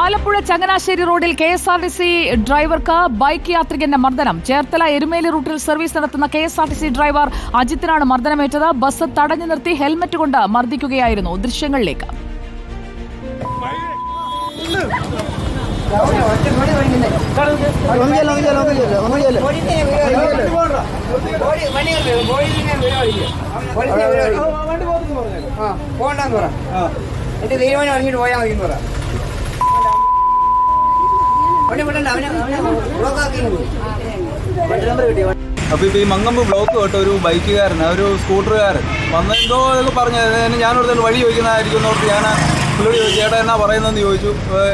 ആലപ്പുഴ ചങ്ങനാശ്ശേരി റോഡിൽ K S R T C ഡ്രൈവർക്ക് bike യാത്രികന്റെ മർദ്ദനം. ചേർത്തല എരുമേലി റൂട്ടിൽ സർവീസ് നടത്തുന്ന K S R T C driver അജിത്തിനാണ് മർദ്ദനമേറ്റത്. ബസ് തടഞ്ഞു നിർത്തി ഹെൽമറ്റ് കൊണ്ട് മർദ്ദിക്കുകയായിരുന്നു. ദൃശ്യങ്ങളിലേക്ക്. എന്റെ തീരുമാനം അറിഞ്ഞിട്ട് പോയാൽ മതി പറ. അപ്പോൾ ഇപ്പോൾ ഈ മങ്ങമ്പ് ബ്ലോക്ക് കേട്ടോ ഒരു ബൈക്കുകാരൻ ഒരു സ്കൂട്ടറുകാരൻ വന്നെന്തോ ഇതൊക്കെ പറഞ്ഞു ഞാനിവിടെ വഴി ചോദിക്കുന്നതായിരിക്കും എന്നോർത്ത് ഞാൻ പുള്ളിയോട് ചോദിച്ചു ചേട്ടാ എന്നാ പറയുന്നതെന്ന് ചോദിച്ചു.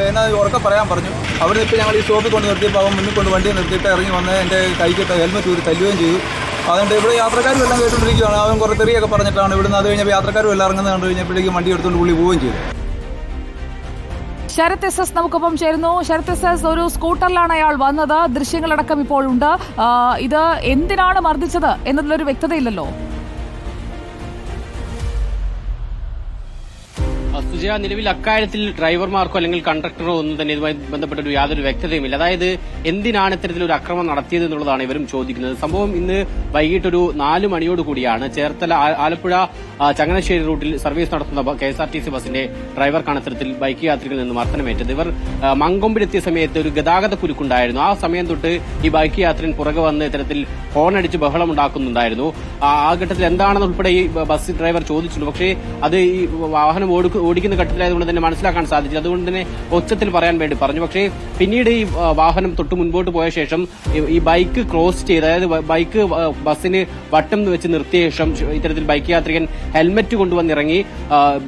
എന്നാ ഉറക്കെ പറയാൻ പറഞ്ഞു. അവിടെ ഇപ്പോൾ ഞങ്ങൾ ഈ സ്റ്റോപ്പിൽ കൊണ്ട് നിർത്തിയപ്പോൾ അവൻ മുന്നിൽ കൊണ്ട് വണ്ടി നിർത്തിയിട്ട് ഇറങ്ങി വന്ന് എന്റെ കൈക്കിട്ട് ഹെൽമെറ്റ് ഊരി തല്ലുകയും ചെയ്തു. അതുകൊണ്ട് ഇവിടെ യാത്രക്കാരും എല്ലാം കേട്ടുകൊണ്ടിരിക്കുകയാണ്. അവൻ കുറേ തെറിയൊക്കെ പറഞ്ഞിട്ടാണ് ഇവിടുന്ന് അത് കഴിഞ്ഞപ്പോൾ യാത്രക്കാരും എല്ലാം ഇറങ്ങുന്നത് കണ്ടു കഴിഞ്ഞപ്പോഴേക്കും വണ്ടി എടുത്തുകൊണ്ട് പുള്ളി പോവുകയും ചെയ്തു. ശരത് എസ് എസ് നമുക്കൊപ്പം ചേരുന്നു. ശരത് എസ് എസ് ഒരു സ്കൂട്ടറിലാണ് അയാൾ വന്നത്. ദൃശ്യങ്ങളടക്കം ഇപ്പോൾ ഉണ്ട്. ഇത് എന്തിനാണ് മർദ്ദിച്ചത് എന്നതിലൊരു വ്യക്തതയില്ലല്ലോ. സുജയ നിലവിൽ അക്കാര്യത്തിൽ ഡ്രൈവർമാർക്കോ അല്ലെങ്കിൽ കണ്ടക്ടറോ ഒന്നും തന്നെ ഇതുമായി ബന്ധപ്പെട്ട ഒരു യാതൊരു വ്യക്തതയുമില്ല. അതായത് എന്തിനാണ് ഇത്തരത്തിലൊരു അക്രമം നടത്തിയത് എന്നുള്ളതാണ് ഇവരും ചോദിക്കുന്നത്. സംഭവം ഇന്ന് വൈകിട്ടൊരു നാല് മണിയോട് കൂടിയാണ് ചേർത്തല ആലപ്പുഴ ചങ്ങനശ്ശേരി റൂട്ടിൽ സർവീസ് നടത്തുന്ന K S R T C ബസിന്റെ ഡ്രൈവർക്കാണ് ഇത്തരത്തിൽ ബൈക്ക് യാത്രികളിൽ നിന്ന് മർദ്ദനമേറ്റത്. ഇവർ മങ്കൊമ്പിലെത്തിയ സമയത്ത് ഒരു ഗതാഗത കുരുക്കുണ്ടായിരുന്നു. ആ സമയം തൊട്ട് ഈ ബൈക്ക് യാത്രികൻ പുറകെ വന്ന് ഇത്തരത്തിൽ അടിച്ച് ബഹളം ഉണ്ടാക്കുന്നുണ്ടായിരുന്നു ആ ഘട്ടത്തിൽ എന്താണെന്നുൾപ്പെടെ ഈ ബസ് ഡ്രൈവർ ചോദിച്ചിട്ടുണ്ട്. പക്ഷേ അത് ഈ വാഹനം ഓടിക്ക- ഓടിക്കുന്ന ഘട്ടത്തിലായതുകൊണ്ട് തന്നെ മനസ്സിലാക്കാൻ സാധിച്ചു അതുകൊണ്ട് തന്നെ ഒച്ചത്തിൽ പറയാൻ വേണ്ടി പറഞ്ഞു. പക്ഷേ പിന്നീട് ഈ വാഹനം തൊട്ട് മുൻപോട്ട് പോയ ശേഷം ഈ- ബൈക്ക് ക്രോസ് ചെയ്ത് അതായത് ബൈക്ക് ബസ്സിന് വട്ടം വെച്ച് നിർത്തിയ ശേഷം ഇത്തരത്തിൽ ബൈക്ക് യാത്രികൻ ഹെൽമറ്റ് കൊണ്ടുവന്നിറങ്ങി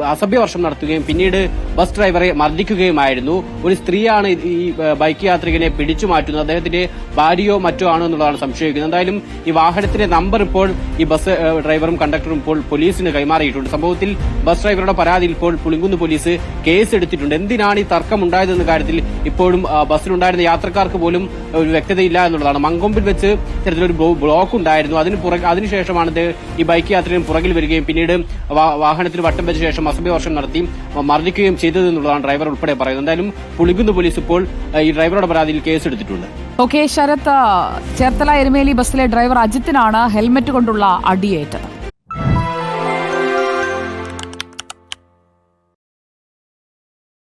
അസഭ്യവർഷം നടത്തുകയും പിന്നീട് ബസ് ഡ്രൈവറെ മർദ്ദിക്കുകയുമായിരുന്നു. ഒരു സ്ത്രീയാണ് ഈ- ബൈക്ക് യാത്രികനെ പിടിച്ചു മാറ്റുന്നത്. അദ്ദേഹത്തിന്റെ ഭാര്യയോ മറ്റോ ആണോ എന്നുള്ളതാണ് സംശയിക്കുന്നത്. എന്തായാലും ഈ വാഹനത്തിന്റെ നമ്പർ ഇപ്പോൾ ഈ ബസ് ഡ്രൈവറും കണ്ടക്ടറും ഇപ്പോൾ പോലീസിന് കൈമാറിയിട്ടുണ്ട്. സംഭവത്തിൽ ബസ് ഡ്രൈവറുടെ പരാതിയിൽ ഇപ്പോൾ പുളിങ്കുന്ന് പോലീസ് കേസെടുത്തിട്ടുണ്ട്. എന്തിനാണ് ഈ തർക്കം ഉണ്ടായതെന്ന കാര്യത്തിൽ ഇപ്പോഴും ബസ്സിലുണ്ടായിരുന്ന യാത്രക്കാർക്ക് പോലും ഒരു വ്യക്തതയില്ല എന്നുള്ളതാണ്. മങ്കൊമ്പിൽ വെച്ച് ഇത്തരത്തിലൊരു ബ്ലോ- ബ്ലോക്ക് ഉണ്ടായിരുന്നു അതിന് പുറകെ അതിനുശേഷമാണ് ഈ ബൈക്ക് യാത്രയും പുറകിൽ വരികയും പിന്നീട് വാഹനത്തിൽ വട്ടം വെച്ച ശേഷം അസഭ്യവർഷം നടത്തി മർദ്ദിക്കുകയും ചെയ്തതെന്നുള്ളതാണ് ഡ്രൈവർ ഉൾപ്പെടെ പറയുന്നത്. എന്തായാലും പുളിങ്കുന്ന് പോലീസ് ഇപ്പോൾ ഈ ഡ്രൈവറുടെ പരാതിയിൽ കേസെടുത്തിട്ടുണ്ട്. ഓക്കെ ശരത് ചേർത്തല എരുമേലി ബസ്സിലെ ഡ്രൈവർ അജിത്തിനാണ് ഹെൽമറ്റ് കൊണ്ടുള്ള അടിയേറ്റത്.